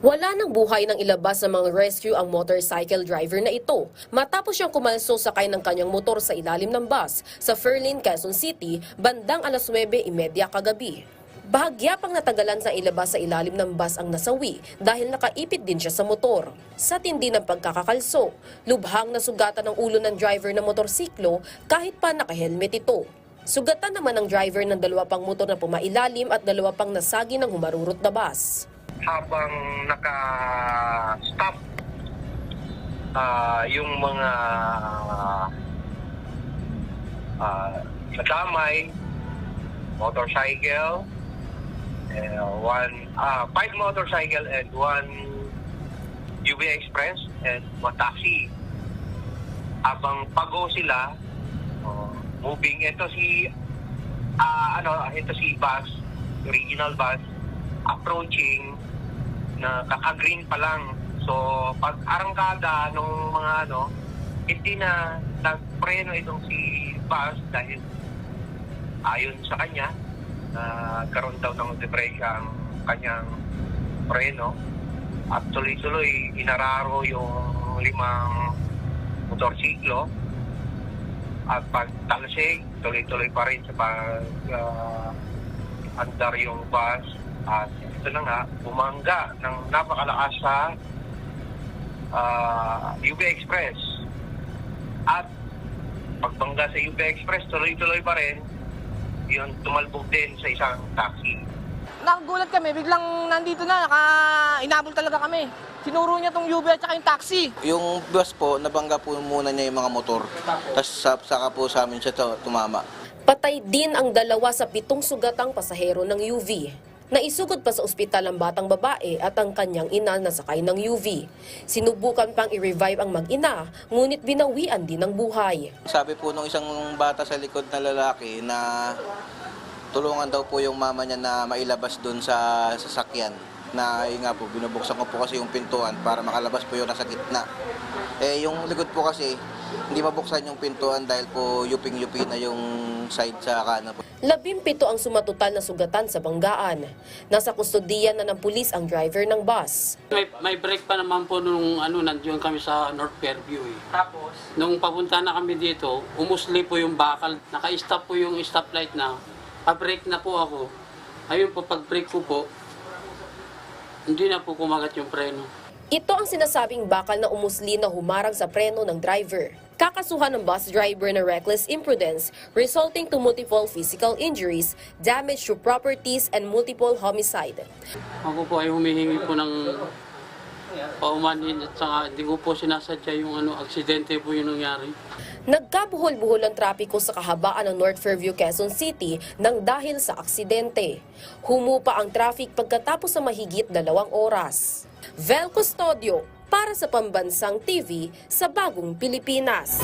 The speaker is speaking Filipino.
Wala nang buhay ng ilabas ng mga rescue ang motorcycle driver na ito matapos siyang kumalso sakay ng kanyang motor sa ilalim ng bus sa Fairlane, Quezon City bandang alas 9.30 kagabi. Bahagya pang natagalan sa ilabas sa ilalim ng bus ang nasawi dahil nakaipit din siya sa motor. Sa tindi ng pagkakakalso, lubhang nasugatan ng ulo ng driver ng motorsiklo kahit pa nakahelmet ito. Sugatan naman ng driver ng dalawa pang motor na pumailalim at dalawa pang nasagi ng humarurot na bus. Habang naka-stop ah, yung mga ah, nadamay, motorcycle, eh, one, ah, five motorcycle and one UV Express and one taxi. Habang pago sila, oh, moving, ito si, ah, ano, ito si bus, original bus, approaching na kaka-green pa lang. So, pag arangkada nung mga ano, hindi na nagpreno itong si bus dahil ayon sa kanya, na karoon daw ng depresya ang kanyang preno. At tuloy-tuloy, inararo yung limang motorsiklo. At pag talsig, tuloy-tuloy pa rin sa pag ah, andar yung bus. At ito na nga, bumangga ng napakalakas sa ah, UB Express. At pagbangga sa UB Express, tuloy-tuloy pa rin, yun tumalbog din sa isang taxi. Nakagulat kami, biglang nandito na, naka, inabol talaga kami. Sinuro niya tong UV at saka yung taxi. Yung bus po, nabangga po muna niya yung mga motor. Tapos sa- saka po sa amin siya to- tumama. Patay din ang dalawa sa pitong sugatang pasahero ng UV. Naisugod pa sa ospital ang batang babae at ang kanyang ina na sakay ng UV. Sinubukan pang i-revive ang mag-ina, ngunit binawian din ng buhay. Sabi po nung isang bata sa likod na lalaki na tulungan daw po yung mama niya na mailabas doon sa sasakyan. Na yun nga po, binubuksan ko po kasi yung pintuan para makalabas po yung nasa gitna. Eh, yung likod po kasi, hindi mabuksan yung pintuan dahil po yuping-yupi na yung side sa kanan po. Labimpito ang sumatotal na sugatan sa banggaan. Nasa kustodiyan na ng pulis ang driver ng bus. May, may break pa naman po nung ano, nandiyon kami sa North Fairview eh. Tapos? Nung papunta na kami dito, umusli po yung bakal. Naka-stop po yung stoplight na. Pa-break na po ako. Ayun po, pag-break ko po, hindi na po kumagat yung preno. Ito ang sinasabing bakal na umusli na humarang sa preno ng driver. Kakasuhan ng bus driver na reckless imprudence resulting to multiple physical injuries, damage to properties, and multiple homicide. Ako po ay humihingi po ng paumanhin at saka hindi ko po sinasadya yung ano, aksidente po yung nangyari. Nagkabuhol-buhol ang trapiko sa kahabaan ng North Fairview, Quezon City nang dahil sa aksidente. Humupa ang traffic pagkatapos sa mahigit dalawang oras. Vel Custodio para sa Pambansang TV sa Bagong Pilipinas.